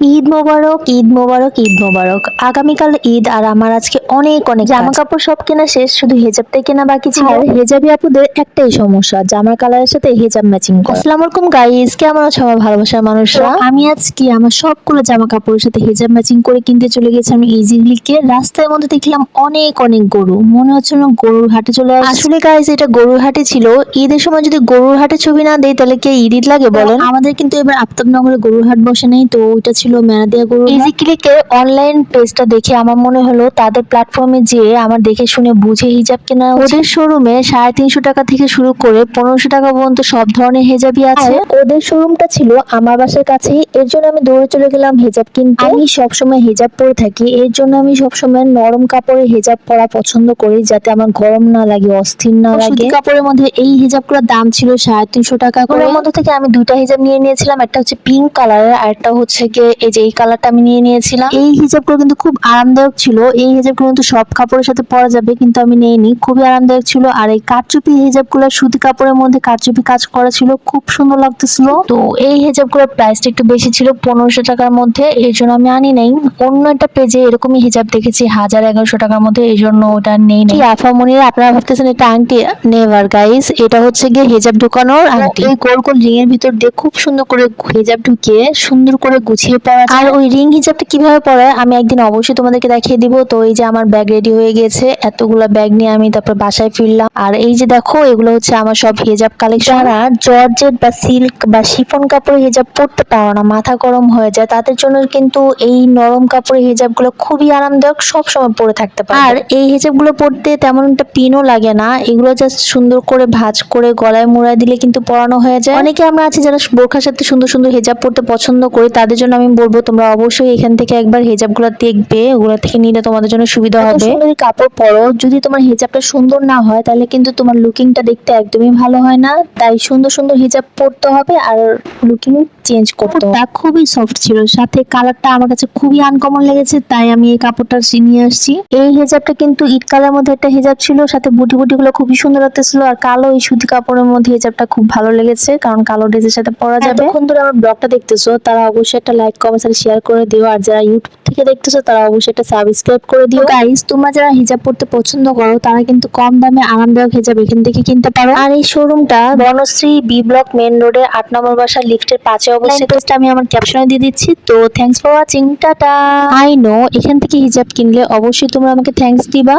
ঈদ মোবারক ঈদ মোবারক ঈদ মোবারক। আগামীকাল ঈদ আর আমার আজকে অনেক অনেক জামা কাপড় সব কেনা শেষ শুধু হেজাবটাই কেনা বাকি ছিল। আর হেজাবি আপুদের একটাই সমস্যা জামার কালারের সাথে হেজাব ম্যাচিং আসসালামু আলাইকুম গাইস কেমন আছো আমার ভালোবাসার মানুষরা? আমি আজকে আমার সবগুলো জামা কাপড়ের সাথে হেজাব ম্যাচিং করে কিনতে চলে গেছিলাম ইজিলিকে রাস্তার মধ্যে দেখলাম অনেক অনেক গরু। মনে হচ্ছে না গরুর হাটে চলে আসলে গাইস এটা গরুর হাটে ছিল। ঈদের সময় যদি গরুর হাটে ছবি না দেয় তাহলে কি ঈদ ঈদ লাগে বলেন? আমাদের কিন্তু এবার আফতাবনগরে গরুর হাট বসে নেই তো ওইটা ছিল মেনাদিয়া গরু ইজি ক্লিকের অনলাইন পেজটা দেখে আমার মনে হলো তাদের প্ল্যাটফর্মে যেয়ে আমার দেখে শুনে বুঝে হিজাব কেনা ওদের শোরুমে সাড়ে তিনশো টাকা থেকে শুরু করে পনেরোশো টাকা পর্যন্ত সব ধরনের হেজাবই আছে। ওদের শোরুমটা ছিল আমার বাসার কাছেই এর জন্য আমি দৌড়ে চলে গেলাম হেজাব কিনতে। আমি সবসময় হেজাব পরে থাকি এর জন্য আমি সবসময় নরম কাপড়ে হেজাব পরা পছন্দ করি যাতে আমার গরম না লাগে অস্থির না লাগে। কাপড়ের মধ্যে এই হিজাবগুলোর দাম ছিল সাড়ে তিনশো টাকা করে। মধ্যে থেকে আমি দুইটা হিজাব নিয়ে নিয়েছিলাম একটা হচ্ছে পিঙ্ক কালারের আর একটা হচ্ছে গিয়ে এই যে এই কালারটা আমি নিয়ে নিয়েছিলাম। এই হিজাবগুলো কিন্তু খুব আরামদায়ক ছিল। এই হিজাবগুলো কিন্তু সব কাপড়ের সাথে পরা যাবে কিন্তু আমি নেইনি। খুবই আরামদায়ক ছিল। আর এই কারচুপি হিজাবগুলো সুতি কাপড়ের মধ্যে কারচুপি কাজ করা ছিল। খুব সুন্দর লাগতেছিল। তো এই হিজাবগুলোর প্রাইসটা একটু বেশি ছিল পনেরোশো টাকার মধ্যে। এই জন্য আমি আনি নাই। অন্য একটা পেজে এরকমই হিজাব দেখেছি হাজার এগারোশো টাকার মধ্যে। এই জন্য ওটা নেই কি আফামনির আপনারা ভাবতেছেন এটা আংটি? নেভার গাইস এটা হচ্ছে গিয়ে হিজাব ঢুকানোর আংটি। এই গোল গোল রিং এর ভিতর দিয়ে খুব সুন্দর করে হিজাব ঢুকিয়ে সুন্দর করে গুছিয়ে পরা। আর ওই রিং হিজাবটা কীভাবে পরে আমি একদিন অবশ্যই তোমাদেরকে দেখিয়ে দিব। তো এই যে আমার ব্যাগ রেডি হয়ে গেছে। এতগুলা ব্যাগ নিয়ে আমি তারপর বাসায় ফিরলাম। আর এই যে দেখো এগুলো হচ্ছে আমার সব হিজাব কালেকশন যারা জর্জেট বা সিল্ক বা শিফন কাপড়ের হিজাব পরতে পারো না মাথা গরম হয়ে যায় তাদের জন্য কিন্তু এই নরম কাপড়ের হিজাবগুলো খুবই আরামদায়ক সব সময় পরে থাকতে পারে আর এই হিজাবগুলো পরতে তেমন একটা পিনও লাগে না। এগুলো জাস্ট সুন্দর করে ভাঁজ করে গলায় মুড়ায় দিলে কিন্তু পরানো হয়ে যায়। অনেকে আমরা আছি যারা বোরখার সাথে সুন্দর সুন্দর হেজাব পরতে পছন্দ করি তাদের জন্য আমি বলব তোমরা অবশ্যই এখান থেকে একবার হেজাবগুলো দেখবে ওগুলো থেকে নিলে তোমাদের জন্য সুবিধা হবে। সুন্দরী কাপড় পরো যদি তোমার হেজাবটা সুন্দর না হয় তাহলে কিন্তু তোমার লুকিংটা দেখতে একদমই ভালো হয় না। তাই সুন্দর সুন্দর হেজাব পরতে হবে আর লুকিং চেঞ্জ করতে তা খুবই সফট ছিল সাথে কালারটা আমার কাছে খুবই আনকমন লেগেছে তাই আমি এই কাপড়টা নিয়ে আসছি। এই হেজাবটা কিন্তু ইট কালার মধ্যে একটা হেজাব ছিল সাথে বুটি বুটি গুলো খুবই সুন্দর লাগতেছিল আর কালো এই সুতি কাপড়ের মধ্যে হেজাবটা খুব ভালো লেগেছে কারণ কালো ড্রেসের সাথে পরা যাবে। এতক্ষণ ধরে আমার ব্লগটা দেখতেছো তারা অবশ্যই একটা লাইক কমেন্ট আর শেয়ার করে দিও। আর যারা ইউটিউব থেকে দেখতেছো তারা অবশ্যই একটা সাবস্ক্রাইব করে দিও। গাইস তোমরা যারা হিজাব পড়তে পছন্দ করো তারা কিন্তু কম দামে আরামদায়ক হিজাব এখান থেকে কিনতে পারো। আর এই শোরুমটা বনশ্রী বি ব্লক মেন রোডের আট নম্বর বাসা লিফটের পাঁচে অবস্থিত। আমি আমার ক্যাপশনে দিয়ে দিচ্ছি। তো thanks for watching tata. I know এখান থেকে হিজাব কিনলে অবশ্যই তোমরা আমাকে থ্যাঙ্কস দিবা।